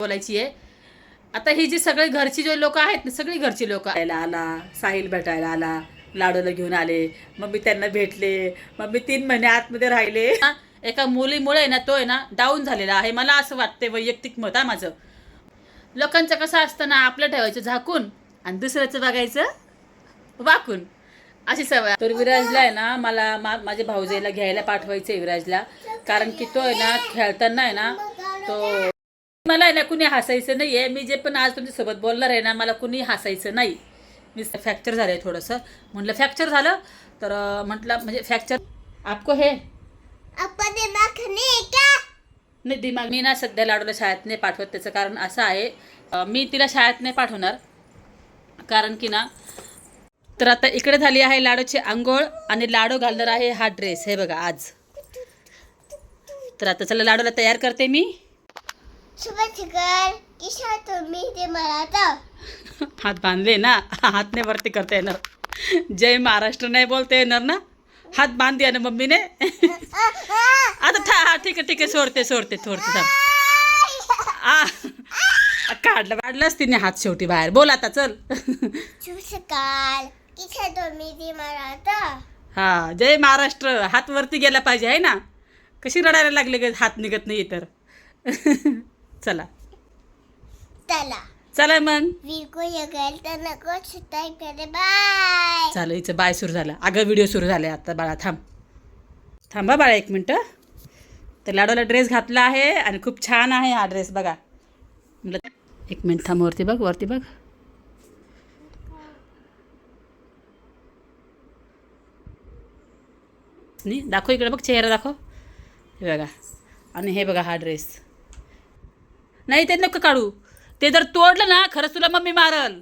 बोलायची आहे. आता ही जी सगळी घरची जे लोक आहेत ना सगळी घरची लोक यायला आला साहिल भेटायला आला लाडूला घेऊन आले. मग मी त्यांना भेटले. मग मी तीन महिने आतमध्ये राहिले. एका मुलीमुळे ना तो आहे ना डाऊन झालेला आहे. मला असं वाटते वैयक्तिक मत आहे माझं. लोकांचं कसं असतं ना आपलं ठेवायचं झाकून आणि दुसऱ्याचं बघायचं वाकून. अशी सवय. तर विराजला आहे ना मला मा माझ्या भाऊजाईला घ्यायला पाठवायचं आहे विराजला. कारण की तो आहे ना खेळताना आहे ना तो मला आहे ना कुणी हसायचं नाही आहे मी जे पण आज तुमच्यासोबत बोलणार आहे ना मला कुणी हसायचं नाही. मी फ्रॅक्चर झालं आहे थोडंसं. म्हटलं फ्रॅक्चर झालं? तर म्हटलं म्हणजे फ्रॅक्चर आपको हे? नाही दिमाग मी ना सध्या लाडूला शाळेत नाही पाठवत. त्याचं कारण असं आहे मी तिला शाळेत नाही पाठवणार. कारण की ना तर आता इकडे झाली आहे लाडूची आंघोळ आणि लाडू घालणार आहे हा ड्रेस हे बघा आज. तर आता चला लाडूला तयार करते मी. हात बांधले ना? हात नाही वरती करता येणार. जय महाराष्ट्र नाही बोलता येणार ना? हात बांधते ना मम्मीने? आता ठा हा ठीक आहे ठीक आहे सोडते सोडते सोडते थांब. आ काढलं काढलंच तिने हात शेवटी बाहेर. बोल आता चल. हा जय महाराष्ट्र. हात वरती गेला पाहिजे आहे ना? कशी रडायला लागले ग? हात निघत नाही तर चला. चला. चला मग. यगल तर नको करे बाय. चालू हिचं बाय सुरू झाला. अगं व्हिडिओ सुरू झाले आता बाळा थांब. थांबा बाळा एक मिनटं. तर लाडूला ड्रेस घातला आहे आणि खूप छान आहे हा ड्रेस बघा. म्हटलं एक मिनिट थांब वरती बघ वरती बघ. नाही दाखव इकडे बघ चेहरा दाखव. हे बघा. आणि हे बघा हा ड्रेस नाही ते नको काढू. ते जर तोडलं ना खरंच तुला मम्मी मारल.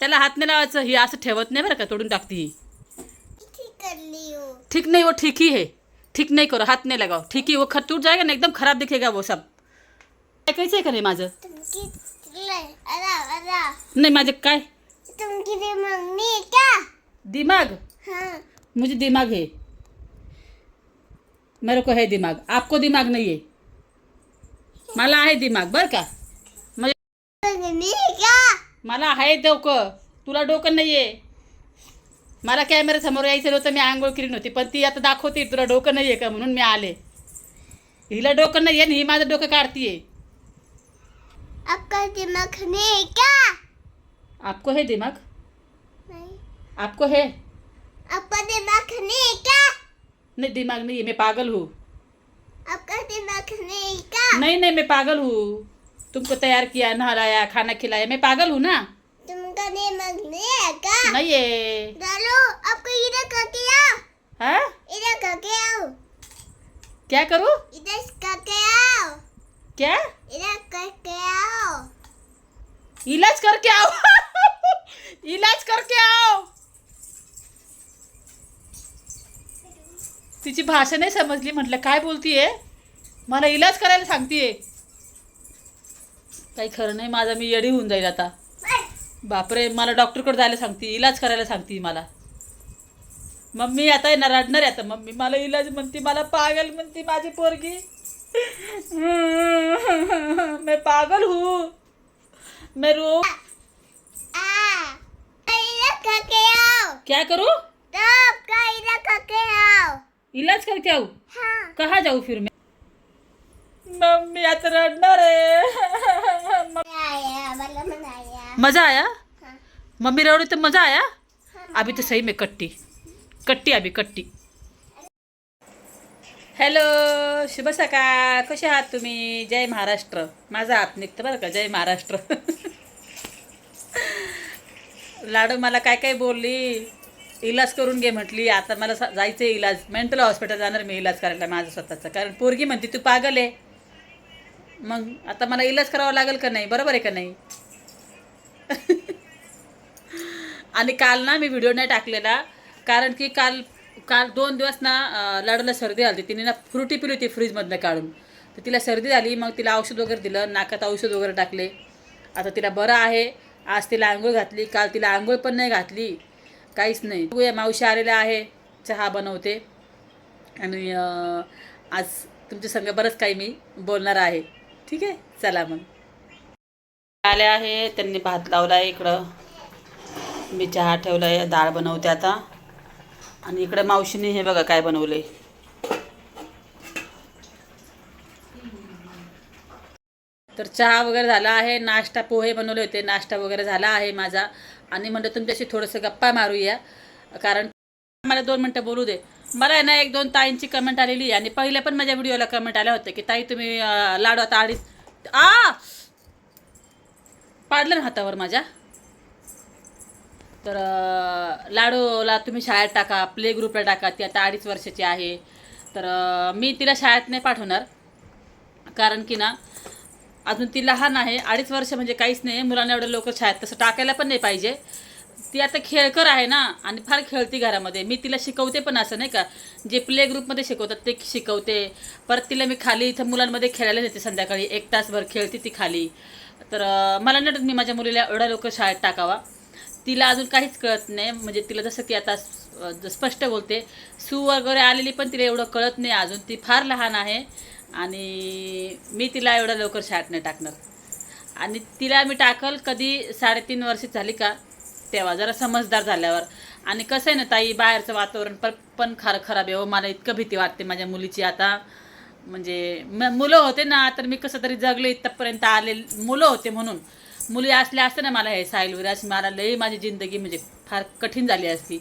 त्याला हात नाही लावायचं ही असं ठेवत नाही बरं का तोडून टाकती. ही. ठीक ठीक नहीं वो ठीक ही है ठीक नहीं करो हाथ नहीं लगाओ ठीक ही वो खर टूट जाएगा ना एकदम खराब दिखेगा वो सब कैसे आहे का नाही माझं? नाही माझे काय? दिमाग? हाँ. मुझे दिमाग है. मेरे को है दिमाग. आपको दिमाग नहीं है. मला आहे दिमाग बरं का? मला आहे डोकं. तुला डोकं नाही आहे मला कॅमेऱ्यासमोर यायचं नव्हतं मी आंघोळ केली नव्हती पण ती आता दाखवते तुला डोकं नाही आहे का म्हणून मी आले. हिला डोकं नाही आहे ही माझं डोकं काढतीये. आपका दिमाग नहीं का आपको है दिमाग? नहीं। आपको है? आपका दिमाग नहीं का नहीं दिमाग नहीं है मैं पागल हूँ। नहीं नहीं मैं पागल हूँ। तुमको तैयार किया नहलाया खाना खिलाया मैं पागल हूँ ना? तुमका नहीं है का नहीं है। डालो आपको इधर करके आओ। हाँ? इधर करके आओ। क्या करूँ? इधर करके आओ। क्या? इधर करके आओ। इलाज करके आओ। इलाज करके आओ। तिची भाषा नाही समजली म्हटलं काय बोलतीये मला इलाज करायला सांगतीये. काही खरं नाही माझा मी येडी होऊन जाईल आता. बापरे मला डॉक्टरकडे जायला सांगते इलाज करायला सांगते मला. मम्मी आता येणार रडणार आहे आता. मम्मी मला इलाज म्हणते मला पागल म्हणते माझी पोरगी. मैं पागल हूँ. मैं रो आओ क्या करूँ? इधर करके आओ? इलाज करके आऊ? हाँ। कहाँ जाऊ फिर मैं? मम्मी आता रडणार आहे. मजा आया? मम्मी रडू तर मजा आया? अभी तो सही में कट्टी. कट्टी अभी कट्टी. हॅलो शुभ सकाळ. कसे आहात तुम्ही? जय महाराष्ट्र. माझा हात निघतं बरं का? जय महाराष्ट्र. लाडू मला काय काय बोलली? इलाज करून घे म्हटली. आता मला जायचं आहे इलाज. मेंटल हॉस्पिटल जाणार मी इलाज करायला माझं स्वतःचा. कारण पोरगी म्हणते तू पागल आहे. मग आता मला इलाज करावा लागेल का नाही? बरोबर आहे का नाही? आणि काल ना मी व्हिडिओ नाही टाकलेला कारण की काल काल दोन दिवस ना लाडूला सर्दी झाली तिने ना फ्रुटी पिली होती फ्रीजमधनं काढून. तर तिला सर्दी झाली मग तिला औषध वगैरे दिलं नाकात औषध वगैरे टाकले. आता तिला बरं आहे. आज तिला आंघोळ घातली काल तिला आंघोळ पण नाही घातली. काहीच नाही. बघूया मावशी आलेला आहे. चहा बनवते. आणि आज तुमच्या संग बरंच काही मी बोलणार आहे. ठीक आहे? चला मग. आले आहे त्यांनी भात लावला आहे इकडं. मी चहा ठेवला आहे डाळ बनवते आता. आणि इकडे मावशीने हे बघा काय बनवले तर चहा वगैरे झाला आहे नाश्ता पोहे बनवले होते नाश्ता वगैरे झाला आहे माझा. आणि म्हणलं तुमच्याशी थोडंसं गप्पा मारूया कारण मला दोन मिनटं बोलू दे. मला आहे ना एक दोन ताईंची कमेंट आलेली आहे. आणि पहिल्या पण माझ्या व्हिडिओला कमेंट आल्या होत्या की ताई तुम्ही लाडू आता अडीच आ! पाडलं ना हातावर माझ्या? तर लाडूला तुम्ही शाळेत टाका प्ले ग्रुपला टाका. ती आता अडीच वर्षाची आहे. तर मी तिला शाळेत नाही पाठवणार. कारण की ना अजून ती लहान आहे. अडीच वर्ष म्हणजे काहीच नाही. मुलांना एवढं लवकर शाळेत तसं टाकायला पण नाही पाहिजे. ती आता खेळकर आहे ना आणि फार खेळती घरामध्ये. मी तिला शिकवते पण असं नाही का जे प्ले ग्रुपमध्ये शिकवतात ते शिकवते. परत तिला मी खाली इथं मुलांमध्ये खेळायला नेते संध्याकाळी. एक तासभर खेळते ती खाली. तर मला नाही वाटत मी माझ्या मुलीला एवढ्या लवकर शाळेत टाकावा. तिला अजून काहीच कळत नाही. म्हणजे तिला जसं की आता स्पष्ट बोलते. सू वगैरे आलेली पण तिला एवढं कळत नाही अजून. ती फार लहान आहे. आणि मी तिला एवढं लवकर शाळेत नाही टाकणार. आणि तिला मी टाकल कधी साडेतीन वर्ष झाली का तेव्हा जरा समजदार झाल्यावर. आणि कसं आहे ना ताई बाहेरचं वातावरण पण पण खरं खराब आहे हो. मला इतकं भीती वाटते माझ्या मुलीची आता. म्हणजे म मुलं होते ना तर मी कसं तरी जगले इथपर्यंत आले. मुलं होते म्हणून. मुली असल्या असते ना मला हे साहिल विराज मला लई माझी जिंदगी म्हणजे फार कठीण झाली असती.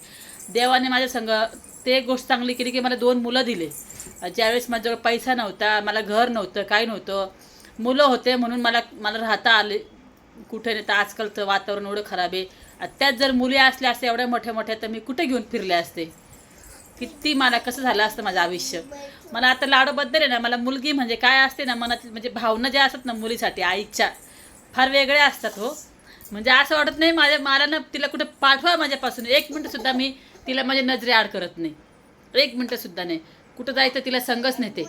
देवाने माझ्या संग ते गोष्ट चांगली केली की मला दोन मुलं दिले. ज्यावेळेस माझ्याजवळ पैसा नव्हता मला घर नव्हतं काही नव्हतं. मुलं होते म्हणून मला मला राहता आले. कुठे नाही तर आजकालचं वातावरण एवढं खराब आहे. त्यात जर मुली असल्या असत्या एवढ्या मोठ्या मोठ्या तर मी कुठे घेऊन फिरले असते? किती मला कसं झालं असतं माझं आयुष्य? मला आता लाडूबद्दल आहे ना मला मुलगी म्हणजे काय असते ना मनात म्हणजे भावना ज्या असतात ना मुलीसाठी आईच्या फार वेगळ्या असतात हो. म्हणजे असं वाटत नाही माझ्या मला ना तिला कुठे पाठवा माझ्यापासून. एक मिनटंसुद्धा मी तिला माझ्या नजरे आड करत नाही. एक मिनटंसुद्धा नाही. कुठं जायचं तिला संगच नेते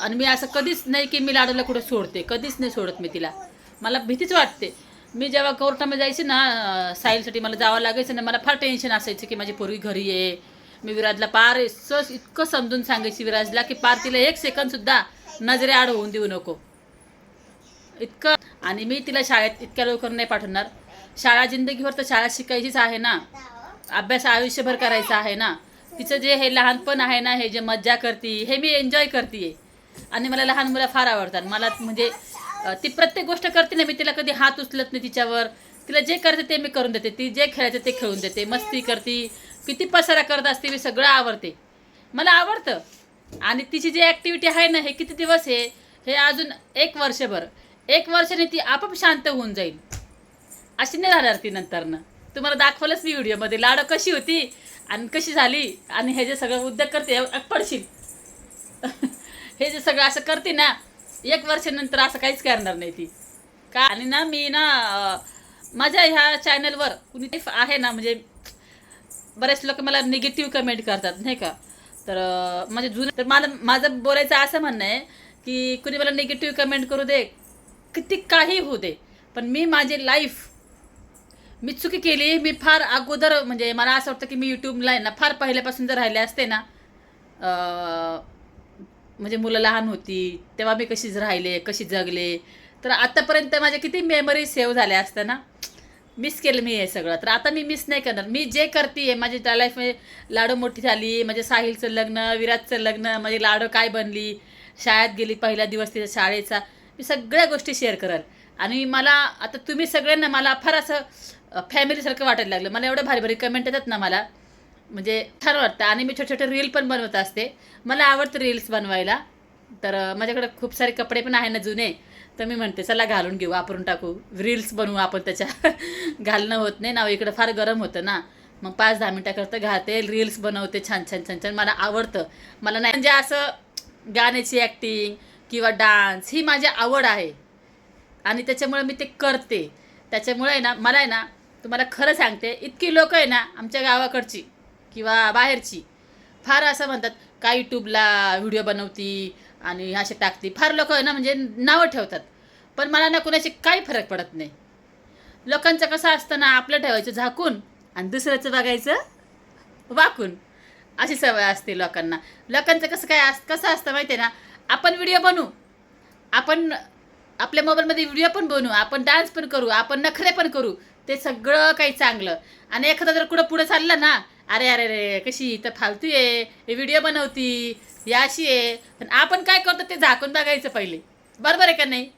आणि मी असं कधीच नाही की मी लाडूला कुठं सोडते कधीच नाही सोडत मी तिला. मला भीतीच वाटते. मी जेव्हा कोर्टामध्ये जायचे ना अं, साईलसाठी मला जावं लागायचं ना मला फार टेन्शन असायचं की माझी पोरगी घरी आहे. मी विराजला पार सस इतकं समजून सांगायची विराजला की पार तिला एक सेकंदसुद्धा नजरे आड होऊन देऊ नको. इतकं आणि मी तिला शाळेत इतक्या लवकर नाही पाठवणार. शाळा जिंदगीभर तर शाळा शिकायचीच आहे ना. अभ्यास आयुष्यभर करायचा आहे ना. तिचं जे हे लहानपण आहे ना हे जे मज्जा करते हे मी एन्जॉय करते आणि मला लहान मुलं फार आवडतात. मला म्हणजे ती प्रत्येक गोष्ट करते ना मी तिला कधी हात उचलत नाही तिच्यावर. तिला जे करते ते मी करून देते. ती जे खेळायचं ते खेळून देते. मस्ती करते किती पसारा करत असते मी सगळं आवडते. मला आवडतं. आणि तिची जी ॲक्टिव्हिटी आहे ना हे किती दिवस आहे हे अजून एक वर्षभर. एक वर्षाने ती आपोआप शांत होऊन जाईल. अशी नाही राहणार ती नंतरनं तुम्हाला दाखवलंच मी व्हिडिओमध्ये. लाडो कशी होती आणि कशी झाली आणि हे जे सगळं उद्योग करते पडशील. हे जे सगळं असं करते ना एक वर्षानंतर असं काहीच करणार नाही ती. का आणि ना मी ना माझ्या ह्या चॅनलवर कुणी आहे ना म्हणजे बरेच लोक मला निगेटिव्ह कमेंट करतात नाही का? तर म्हणजे जुनं तर मला माझं बोलायचं असं म्हणणं आहे की कुणी मला निगेटिव्ह कमेंट करू दे किती काही होऊ दे पण मी माझी लाईफ मी चुकी केली मी फार अगोदर म्हणजे मला असं वाटतं की मी यूट्यूबला आहे ना फार पहिल्यापासून जर राहिले असते ना म्हणजे मुलं लहान होती तेव्हा मी कशीच राहिले कशी जगले. तर आतापर्यंत माझ्या किती मेमरी सेव्ह झाल्या असत्या ना. मिस केलं मी हे सगळं. तर आता मी मिस नाही करणार. मी जे करते माझी त्या लाईफमध्ये लाडू मोठी झाली म्हणजे साहिलचं लग्न विराजचं लग्न म्हणजे लाडू काय बनली शाळेत गेली पहिला दिवस तिच्या शाळेचा. मी सगळ्या गोष्टी शेअर करेल. आणि मला आता तुम्ही सगळ्यांना मला फार असं फॅमिलीसारखं वाटायला लागलं. मला एवढं भारी भारी कमेंट येतात ना मला. म्हणजे छान वाटतं. आणि मी छोटे छोटे रील पण बनवत असते. मला आवडतं रील्स बनवायला. तर माझ्याकडे खूप सारे कपडे पण आहे ना जुने. तर मी म्हणते चला घालून घेऊ वापरून टाकू. रील्स बनवू आपण त्याच्या. घालणं होत नाही. ना इकडं फार गरम होतं ना. मग पाच दहा मिनटाकरता घालते रील्स बनवते छान छान छान छान. मला आवडतं. मला नाही म्हणजे असं गाण्याची ॲक्टिंग किंवा डान्स ही माझी आवड आहे. आणि त्याच्यामुळे मी ते करते. त्याच्यामुळे आहे ना मला आहे ना तुम्हाला खरं सांगते इतकी लोक आहे ना आमच्या गावाकडची. किंवा बाहेरची. फार असं म्हणतात का यूट्यूबला व्हिडिओ बनवती आणि असे टाकती. फार लोक ना म्हणजे नावं ठेवतात. पण मला ना कुणाशी काही फरक पडत नाही. लोकांचं कसं असतं ना आपलं ठेवायचं झाकून आणि दुसऱ्याचं बघायचं वाकून. अशी सवय असते लोकांना. लोकांचं कसं काय अस कसं असतं माहिती आहे ना आपण व्हिडिओ बनवू. आपण आपल्या मोबाईलमध्ये व्हिडिओ पण बनवू. आपण डान्स पण करू. आपण नखरे पण करू. ते सगळं काही चांगलं. आणि एखादा जर कुठं पुढं चाललं ना अरे अरे अरे कशी तर फालतू आहे? हे व्हिडिओ बनवती या अशी आहे. पण आपण काय करतो ते झाकून बघायचं पहिले. बरोबर आहे का नाही?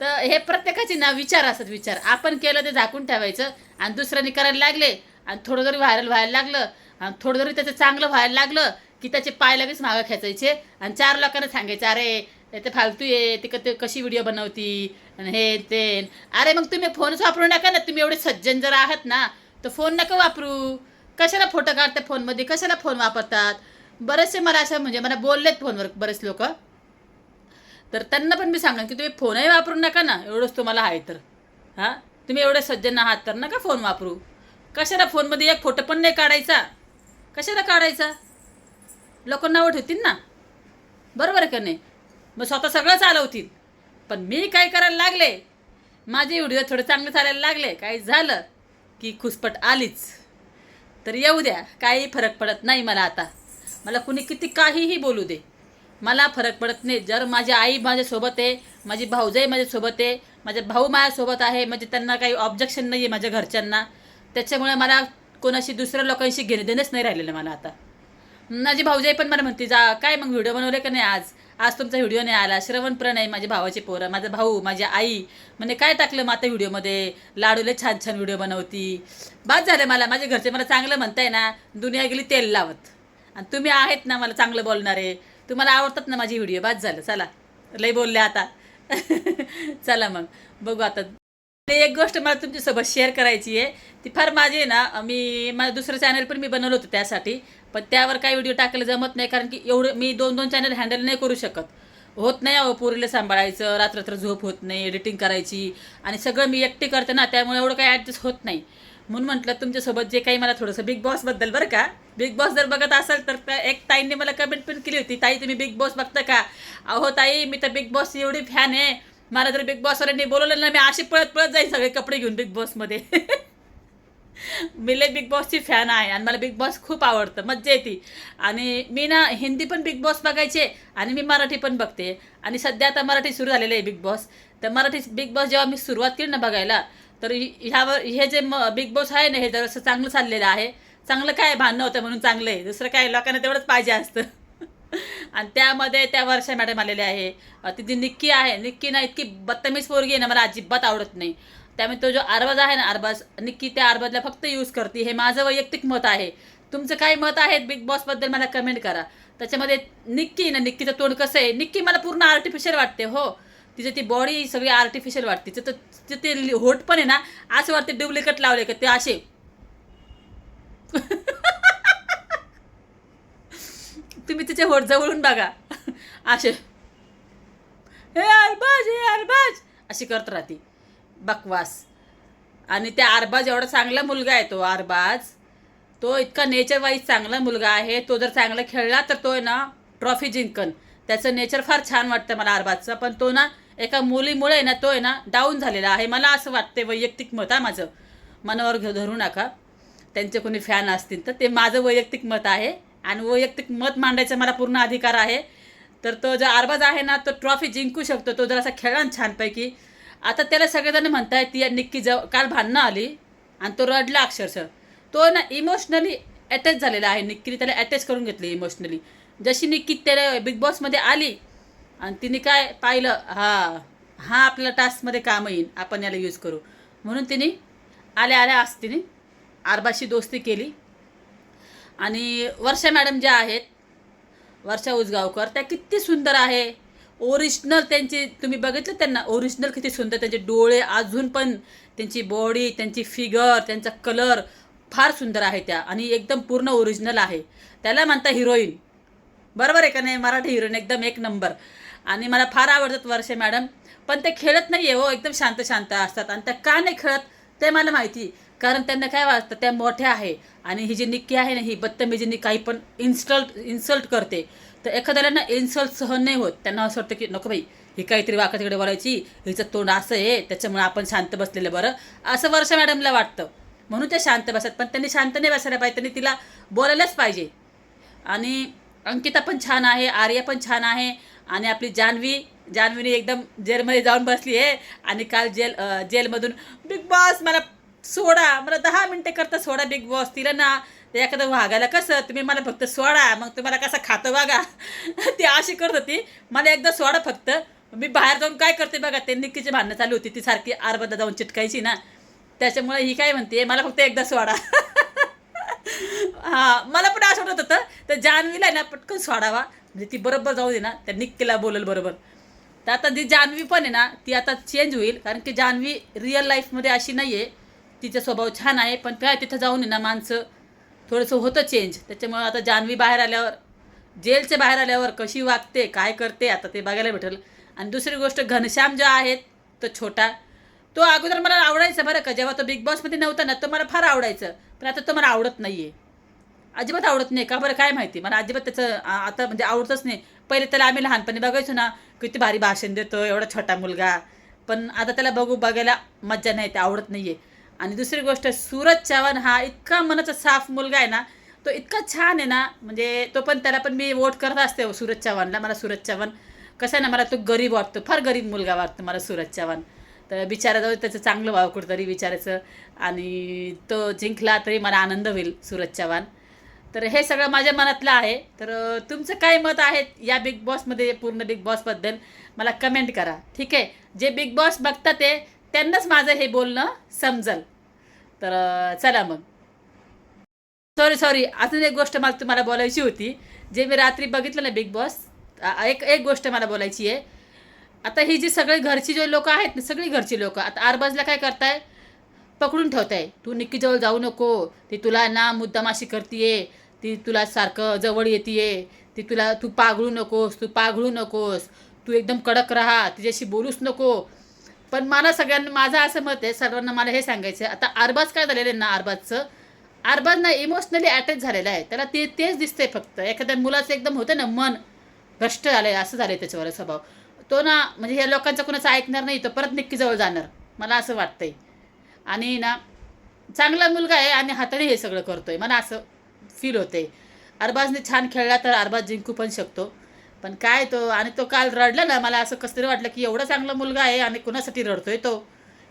तर हे प्रत्येकाचे ना विचार असतात विचार. आपण केलं ते झाकून ठेवायचं आणि दुसऱ्यांनी करायला लागले आणि थोडं जरी व्हायरल व्हायला लागलं आणि थोडं जरी त्याचं चांगलं व्हायला लागलं की त्याचे पाय लगेच मागं खेचायचे आणि चार लोकांना सांगायचं अरे ते फालतू आहे. ते क- ते कशी व्हिडिओ बनवती आणि हे ते. अरे मग तुम्ही फोनच वापरू नका ना. तुम्ही एवढे सज्जन जर आहात ना तर फोन नका वापरू. कशाला फोटो काढते फोनमध्ये? कशाला फोन वापरतात? बरेचसे मला असं म्हणजे मला बोललेत फोनवर बरेच लोक. तर त्यांना पण मी सांगेन की तुम्ही फोनही वापरू नका ना एवढंच तुम्हाला आहे तर. हां? तुम्ही एवढे सज्जन आहात तर नका फोन वापरू. कशाला फोनमध्ये एक फोटो पण नाही काढायचा? कशाला काढायचा? लोक नावं ठेवतील ना? बरोबर का नाही? मग स्वतः सगळं चालवतील. पण मी काय करायला लागले? माझे व्हिडिओ थोडे चांगले चालायला लागले. काही झालं की खुसपट आलीच. तर येऊ द्या काही फरक पडत नाही मला आता. मला कुणी किती काहीही बोलू दे. मला फरक पडत नाही. जर माझी आई माझ्यासोबत आहे माझी भाऊजाई माझ्यासोबत आहे माझा भाऊ माझ्यासोबत आहे म्हणजे त्यांना काही ऑब्जेक्शन नाही आहे माझ्या घरच्यांना त्याच्यामुळे मला कोणाशी दुसऱ्या लोकांशी घेणे देणंच नाही राहिलेलं मला आता. माझी भाऊजाई पण मला म्हणते जा काय मग व्हिडिओ बनवले का नाही आज? आज तुमचा व्हिडिओ नाही आला. श्रवण प्रणय माझ्या भावाचे पोरं माझा भाऊ माझी आई. म्हणजे काय टाकलं माता व्हिडिओमध्ये? लाडूले छान छान व्हिडिओ बनवती. बाद झालं मला. माझ्या घरचे मला चांगलं म्हणताय ना दुनिया गेली तेल लावत. आणि तुम्ही आहेत ना मला चांगलं बोलणारे. तुम्हाला आवडतात ना माझी व्हिडिओ? बाद झालं. चला. लय बोलले आता. चला मग. बघू आता. एक गोष्ट मला तुमच्यासोबत शेअर करायची आहे. ती फार माझी आहे ना मी माझं दुसरं चॅनल पण मी बनवलं होतं त्यासाठी. पण त्यावर काही व्हिडिओ टाकायला जमत नाही कारण की एवढं मी दोन दोन चॅनल हँडल नाही करू शकत. होत नाही अहो पोरीला सांभाळायचं रात्र झोप होत नाही एडिटिंग करायची आणि सगळं मी एकटी करते ना त्यामुळे एवढं काही ॲडजस्ट होत नाही. म्हणून म्हटलं तुमच्यासोबत जे काही मला थोडंसं बिग बॉसबद्दल बरं का. बिग बॉस जर बघत असाल तर त्या एक ताईंनी मला कमेंट पण केली होती ताई तुम्ही बिग बॉस बघता का? अहो ताई मी तर बिग बॉस एवढी फॅन आहे. मला जर बिग बॉसवाल्यांनी बोलवलं ना मी अशी पळत पळत जाईल सगळे कपडे घेऊन बिग बॉसमध्ये मी लय बिग बॉसची फॅन आहे आणि मला बिग बॉस खूप आवडतं. मज्जा येते. आणि मी ना हिंदी पण बिग बॉस बघायचे आणि मी मराठी पण बघते. आणि सध्या आता मराठी सुरू झालेलं आहे बिग बॉस तर मराठी बिग बॉस जेव्हा मी सुरुवात केली ना बघायला तर ह्यावर हे जे म बिग बॉस आहे ना हे जरासं चांगलं चाललेलं आहे. चांगलं काय भांडणं होतं म्हणून चांगलं आहे. दुसरं काय लोकांना तेवढंच पाहिजे असतं. आणि त्यामध्ये त्या वर्षा मॅडम आलेले आहे. ती जी निक्की आहे निक्की ना इतकी बत्तमीज पोरगी आहे ना मला अजिबात आवडत नाही. त्यामुळे तो जो आरबाज आहे ना अरबाज निक्की त्या आरबाजला फक्त यूज करते. हे माझं वैयक्तिक मत आहे. तुमचं काय मत आहे बिग बॉसबद्दल मला कमेंट करा. त्याच्यामध्ये निक्की ना निक्कीचं तोंड कसं आहे? निक्की मला पूर्ण आर्टिफिशियल वाटते हो. तिचं ती बॉडी सगळी आर्टिफिशियल वाटते. तिचं तिचं ते होट पण आहे ना असं वाटते डुप्लिकेट लावले का ते असे. तुम्ही तिचे होट जवळून बघा. असे. हे अरबाज हे अरबाज अशी करत राहते. बकवास. आणि त्या अरबाज एवढा चांगला मुलगा आहे तो अरबाज तो इतका नेचर वाईज चांगला मुलगा आहे. तो जर चांगला खेळला तर तो आहे ना ट्रॉफी जिंकन. त्याचं नेचर फार छान वाटतं मला अरबाजचं पण तो ना एका मुलीमुळे ना तो आहे ना डाऊन झालेला आहे. मला असं वाटते वैयक्तिक मत आहे माझं मनावर घ धरू नका. त्यांचे कोणी फॅन असतील तर ते माझं वैयक्तिक मत आहे. आणि वैयक्तिक मत मांडायचा मला पूर्ण अधिकार आहे. तर तो जो अरबाज आहे ना तो ट्रॉफी जिंकू शकतो. तो जर असा खेळा ना छानपैकी आता त्याला सगळेजण म्हणतायत ती निक्की जव काल भांडणं आली आणि तो रडला अक्षरशः. तो ना इमोशनली अटॅच झालेला आहे निक्कीने त्याला अटॅच करून घेतली इमोशनली जशी निक्की त्याला बिग बॉसमध्ये आली आणि तिने काय पाहिलं हा हा आपल्याला टास्कमध्ये काम येईल आपण याला यूज करू. म्हणून तिने आल्या आल्या आज तिने आरबाशी दोस्ती केली. आणि वर्षा मॅडम ज्या आहेत वर्षा उजगावकर त्या किती सुंदर आहे. ओरिजिनल त्यांचे तुम्ही बघितलं त्यांना? ओरिजिनल किती सुंदर त्यांचे डोळे अजून पण त्यांची बॉडी त्यांची फिगर त्यांचा कलर फार सुंदर आहे त्या. आणि एकदम पूर्ण ओरिजिनल आहे. त्याला म्हणता हिरोईन बरोबर आहे का नाही? मराठी हिरोईन एकदम एक नंबर आणि मला फार आवडतात वर्षे मॅडम पण ते खेळत नाही आहे हो एकदम शांत शांत असतात. आणि त्या का नाही खेळत? ते मला माहिती. कारण त्यांना काय वाटतं? त्या मोठ्या आहे. आणि ही जी निक्की आहे ना ही बत्तमीजींनी काही पण इन्स्टल्ट इन्सल्ट करते. तर एखाद्याला ना इन्सल्ट सहन नाही होत. त्यांना असं वाटतं की नको बाई ही काहीतरी वाका तिकडे बोलायची हिचं तोंड असं आहे त्याच्यामुळे आपण शांत बसलेलं बरं. असं वर्षा मॅडमला वाटतं. म्हणून त्या शांत बसत पण त्यांनी शांत नाही बसायला पाहिजे त्यांनी तिला बोलायलाच पाहिजे. आणि अंकिता पण छान आहे आर्या पण छान आहे आणि आपली जान्हवी जान्हवीने एकदम जेलमध्ये जाऊन बसली आहे आणि काल जेल जेलमधून बिग बॉस मला सोडा मला दहा मिनटं करता सोडा बिग बॉस तिला ना ते एखादं वागायला कसं तुम्ही मला फक्त सोडा मग तुम्हाला कसं खातं बघा. ती अशी करत होती. मला एकदा सोडा फक्त. मी बाहेर जाऊन काय करते बघा ते निक्कीची भांडणं चालू होती. ती सारखी आरबदा जाऊन चिटकायची ना. त्याच्यामुळे ही काय म्हणते मला फक्त एकदा सोडा. हा मला पण असं वाटत होतं. तर जान्हवीला आहे ना पटकन सोडावा. म्हणजे ती बरोबर जाऊ दे ना त्या निक्कीला बोलेल बरोबर. तर आता जी जान्हवी पण आहे ना ती आता चेंज होईल. कारण की जान्हवी रिअल लाईफमध्ये अशी नाही आहे तिचा स्वभाव छान आहे पण काय तिथं जाऊन आहे ना माणसं थोडंसं होतं चेंज त्याच्यामुळं आता जान्हवी बाहेर आल्यावर जेलच्या बाहेर आल्यावर कशी वागते काय करते आता ते बघायला भेटेल. आणि दुसरी गोष्ट घनश्याम जो आहे तो छोटा तो अगोदर मला आवडायचा बरं का. जेव्हा तो बिग बॉसमध्ये नव्हता ना तो मला फार आवडायचं. पण आता तो मला आवडत नाही आहे अजिबात आवडत नाही. का बरं काय माहिती? मला अजिबात त्याचं आता म्हणजे आवडतच नाही. पहिले त्याला आम्ही लहानपणी बघायचो ना किती भारी भाषण देतो एवढा छोटा मुलगा. पण आता त्याला बघू बघायला मज्जा नाही ते आवडत नाही आहे आणि दुसरी गोष्ट सूरज चव्हाण हा इतका मनाचा साफ मुलगा आहे ना तो इतका छान आहे ना म्हणजे तो पण त्याला पण मी वोट करत असते हो सूरज चव्हाणला. मला सूरज चव्हाण कसं आहे ना मला तो गरीब वाटतो फार गरीब मुलगा वाटतो मला सूरज चव्हाण. तर बिचारा जाऊ त्याचं चांगलं व्हावं कुठंतरी विचारायचं. आणि तो जिंकला तरी मला आनंद होईल सूरज चव्हाण. तर हे सगळं माझ्या मनातलं आहे. तर तुमचं काय मत आहे या बिग बॉसमध्ये पूर्ण बिग बॉसबद्दल? मला कमेंट करा. ठीक आहे? जे बिग बॉस बघतात ते त्यांनाच माझं हे बोलणं समजल. तर चला मग. सॉरी सॉरी अजून एक गोष्ट मला तुम्हाला बोलायची होती. जे मी रात्री बघितलं ना बिग बॉस एक एक गोष्ट मला बोलायची आहे. आता ही जी सगळे घरची जे लोक आहेत ना सगळी घरची लोक आता आरबाजला काय करताय? पकडून ठेवताय. तू निक्कीजवळ जाऊ नको. ती तुला ना मुद्दामाशी करतीये. ती तुला सारखं जवळ येते ती तुला तू पागळू नकोस तू पागळू नकोस. तू एकदम कडक राहा. तिच्याशी बोलूच नको. पण मला सगळ्यांना माझं असं मत आहे सर्वांना मला हे सांगायचं आता आरबाज काय झालेलं आहे ना आरबाजचं? आरबाज ना इमोशनली अटॅच झालेलं आहे. त्याला ते तेच दिसतंय फक्त. एखाद्या मुलाचं एकदम होतं ना मन भ्रष्ट झालं आहे असं झालं आहे त्याच्यावर स्वभाव. तो ना म्हणजे ह्या लोकांचं कोणाचं ऐकणार नाही तो परत निक्कीजवळ जाणार. मला असं वाटतंय. आणि ना चांगला मुलगा आहे आणि हाताने हे सगळं करतोय. मला असं फील होतंय. अरबाजने छान खेळला तर अरबाज जिंकू पण शकतो. पण काय तो आणि तो काल रडला ना मला असं कसं तरी वाटलं की एवढा चांगला मुलगा आहे आणि कुणासाठी रडतोय तो?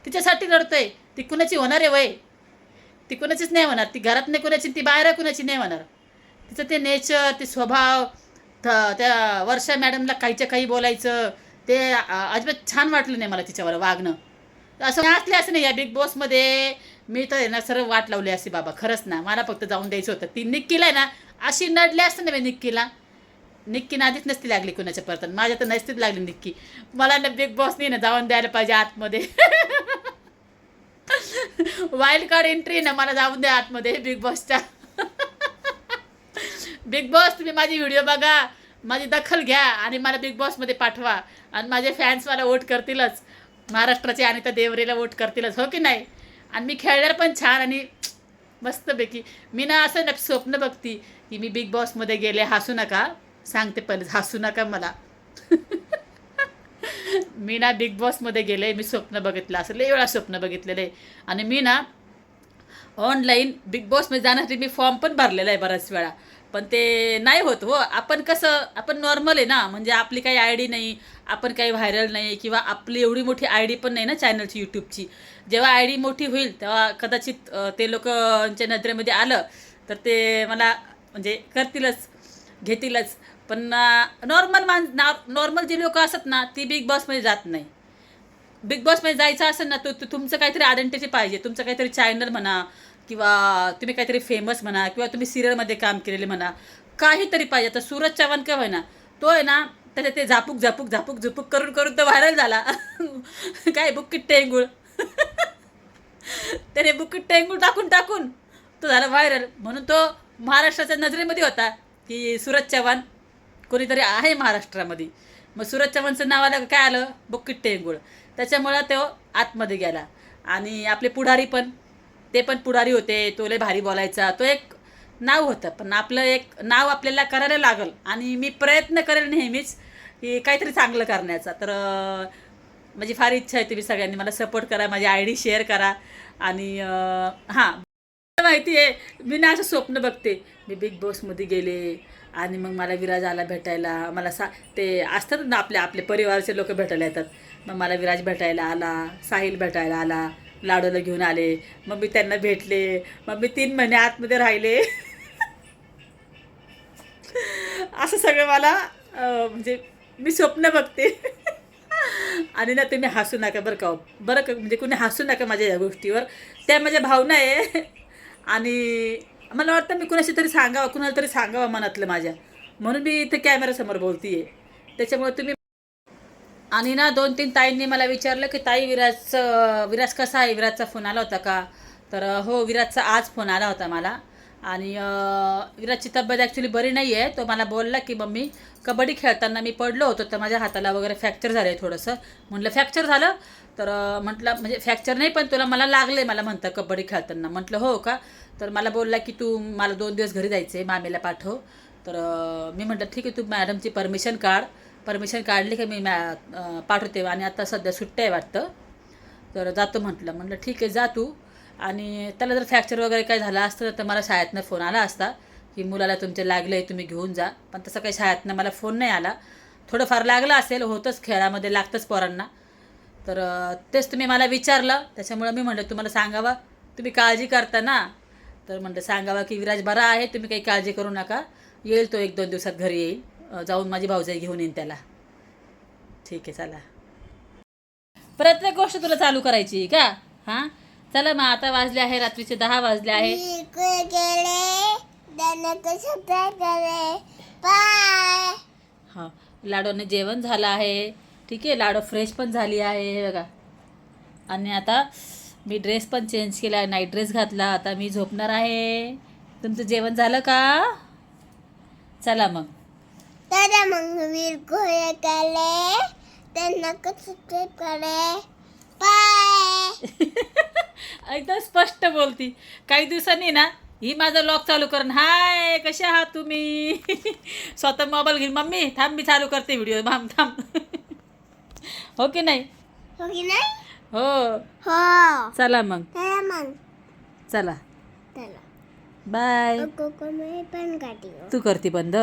तिच्यासाठी रडतोय. ती कुणाची होणार आहे वय? ती कुणाचीच नाही होणार. ती घरात नाही कुणाची ती बाहेर कुणाची नाही होणार. तिचं ते नेचर ते स्वभाव थ त्या वर्षा मॅडमला काहीच्या काही बोलायचं ते अजिबात छान वाटलं नाही मला तिच्यावर वागणं. असं असले असं नाही या बिग बॉसमध्ये मी तर आहे ना सर्व वाट लावली असते बाबा खरंच ना. मला फक्त जाऊन द्यायचं होतं. ती निक्कीला आहे ना अशी नडली असते ना मी निक्कीला. निक्की आधीच नसती लागली कुणाच्या परत माझ्या तर नसतीच लागली निक्की. मला ना बिग बॉसनी ना जाऊन द्यायला पाहिजे आतमध्ये. वाईल्ड कार्ड एंट्री ना मला जाऊन द्या आतमध्ये बिग बॉसच्या बिग बॉस तुम्ही माझी व्हिडिओ बघा. माझी दखल घ्या आणि मला बिग बॉसमध्ये पाठवा. आणि माझे फॅन्स मला वोट करतीलच. महाराष्ट्राचे आणि त्या देवरेला वोट करतीलच हो की नाही? आणि मी खेळणार पण छान आणि मस्तपैकी. मी ना असं ना स्वप्न बघती की मी बिग बॉसमध्ये गेले हसू नका. सांगते पहिले हसू नका मला. मी ना बिग बॉसमध्ये गेले मी स्वप्न बघितलं असं लई वेळा स्वप्न बघितलेलं. आहे आणि मी ना ऑनलाईन बिग बॉसमध्ये जाण्यासाठी मी फॉर्म पण भरलेला आहे बऱ्याच वेळा. पण ते नाही होत हो. आपण कसं आपण नॉर्मल आहे ना. म्हणजे आपली काही आय डी नाही आपण काही व्हायरल नाही किंवा आपली एवढी मोठी आय डी पण नाही ना चॅनलची यूट्यूबची जेव्हा आय डी मोठी होईल तेव्हा कदाचित ते लोकांच्या नजरेमध्ये आलं तर ते मला म्हणजे करतीलच घेतीलच. पण नॉर्मल मान नॉर्मल जी लोकं असतात ना ती बिग बॉसमध्ये जात नाही. बिग बॉसमध्ये जायचं असेल ना तो तुमचं काहीतरी आयडेंटिटी पाहिजे. तुमचं काहीतरी चॅनल म्हणा किंवा तुम्ही काहीतरी फेमस म्हणा किंवा तुम्ही सिरियलमध्ये काम केलेले म्हणा काहीतरी पाहिजे. आता सूरज चव्हाण का ना तो आहे ना त्याच्या ते झापूक झापूक झापूक झुपूक करून करून तो व्हायरल झाला. काय बुक्कीट टेंगूळ. त्याने बुक्कीट टेंगूळ टाकून टाकून तो झाला व्हायरल म्हणून तो महाराष्ट्राच्या नजरेमध्ये होता की सूरज चव्हाण कोणीतरी आहे महाराष्ट्रामध्ये. मग सूरज चव्हाणचं नाव आलं काय आलं? बुक्कीट टेंगुळ. त्याच्यामुळं तो आतमध्ये गेला. आणि आपले पुढारी पण ते पण पुढारी होते. तो लय भारी बोलायचा. तो एक नाव होतं पण आपलं एक नाव आपल्याला करायला लागल. आणि मी प्रयत्न करेल नेहमीच की काहीतरी चांगलं करण्याचा. तर माझी फार इच्छा आहे तुम्ही सगळ्यांनी मला सपोर्ट करा माझी आय डी शेअर करा. आणि हां. माहिती आहे मी ना असं स्वप्न बघते. मी बिग बॉसमध्ये गेले. आणि मग मला विराज आला भेटायला. मला सा ते असतात ना आपले आपले परिवारचे लोक भेटायला येतात. मग मला विराज भेटायला आला साहिल भेटायला आला लाडूला घेऊन आले. मग मी त्यांना भेटले. मग मी तीन महिने आतमध्ये राहिले. असं सगळं मला म्हणजे मी स्वप्न बघते. आणि ना तुम्ही हसू नका बरं का हो. बरं का म्हणजे कुणी हसू नका माझ्या या गोष्टीवर. त्या माझ्या भावना आहे. आणि मला वाटतं मी कुणाशी तरी सांगावं कुणाला तरी सांगावं मनातलं माझ्या. म्हणून मी इथे कॅमेऱ्यासमोर बोलतीये. त्याच्यामुळे तुम्ही आणि ना दोन तीन ताईंनी मला विचारलं की ताई विराजचं विराज कसा आहे? विराजचा फोन आला होता का? तर हो विराजचा आज फोन आला होता मला. आणि अं, विराजची तब्येत ॲक्च्युली बरी नाही आहे तो मला बोलला की मम्मी कबड्डी खेळताना मी पडलो होतो तर माझ्या हाताला वगैरे फ्रॅक्चर झालं आहे थोडंसं. म्हटलं फ्रॅक्चर झालं? तर म्हटलं म्हणजे फ्रॅक्चर नाही पण तुला मला लागलं आहे मला म्हणतं कबड्डी खेळताना. म्हटलं हो का? तर मला बोलला की तू मला दोन दिवस घरी जायचं आहे मामीला पाठव. तर मी म्हटलं ठीक आहे तू मॅडमची परमिशन काढ. परमिशन काढली की मी मॅ पाठवते आणि आता सध्या सुट्ट्या आहे वाटतं. तर जातो म्हटलं. म्हटलं ठीक आहे जा तू. आणि त्याला जर फ्रॅक्चर वगैरे काही झालं असतं तर मला शाळेतनं फोन आला असता की मुलाला तुमचे लागलं आहे तुम्ही घेऊन जा. पण तसं काही शाळेतनं मला फोन नाही आला. थोडंफार लागलं असेल होतंच खेळामध्ये लागतंच पोरांना. तर तेच तुम्ही मला विचारलं. त्याच्यामुळं मी म्हटलं तुम्हाला सांगावं तुम्ही काळजी करता ना. तर म्हटलं सांगावं की विराज बरा आहे तुम्ही काही काळजी करू नका. येईल तो एक दोन दिवसात घरी येईल. जाऊन माझी भाऊजाई घेऊन येईन त्याला. ठीक आहे चला. प्रत्येक गोष्ट तुला चालू करायची का? हां? चला मग आता वाजले आहे रात्रीचे दहा वाजले आहे. मी इकडे हां जेवण झालं आहे. ठीक आहे लाडू फ्रेश पण झाली आहे हे बघा. आणि आता मी ड्रेस पण चेंज केला आहे नाईट ड्रेस घातला आता मी झोपणार आहे. तुमचं जेवण झालं का? चला मग. दादा मग मी त्यांना कसं करे एकदम स्पष्ट बोलती. काही दिवसांनी ना ही माझा लॉक चालू करून हाय कसे आहात तुम्ही? स्वतः मोबाईल घेऊन मम्मी थांब मी चालू करते व्हिडिओ थांब थांब. हो की नाही? हो की नाही? हो. हो. चला मग. चला मग. चला. चला. बाय. पण तू करते बंद?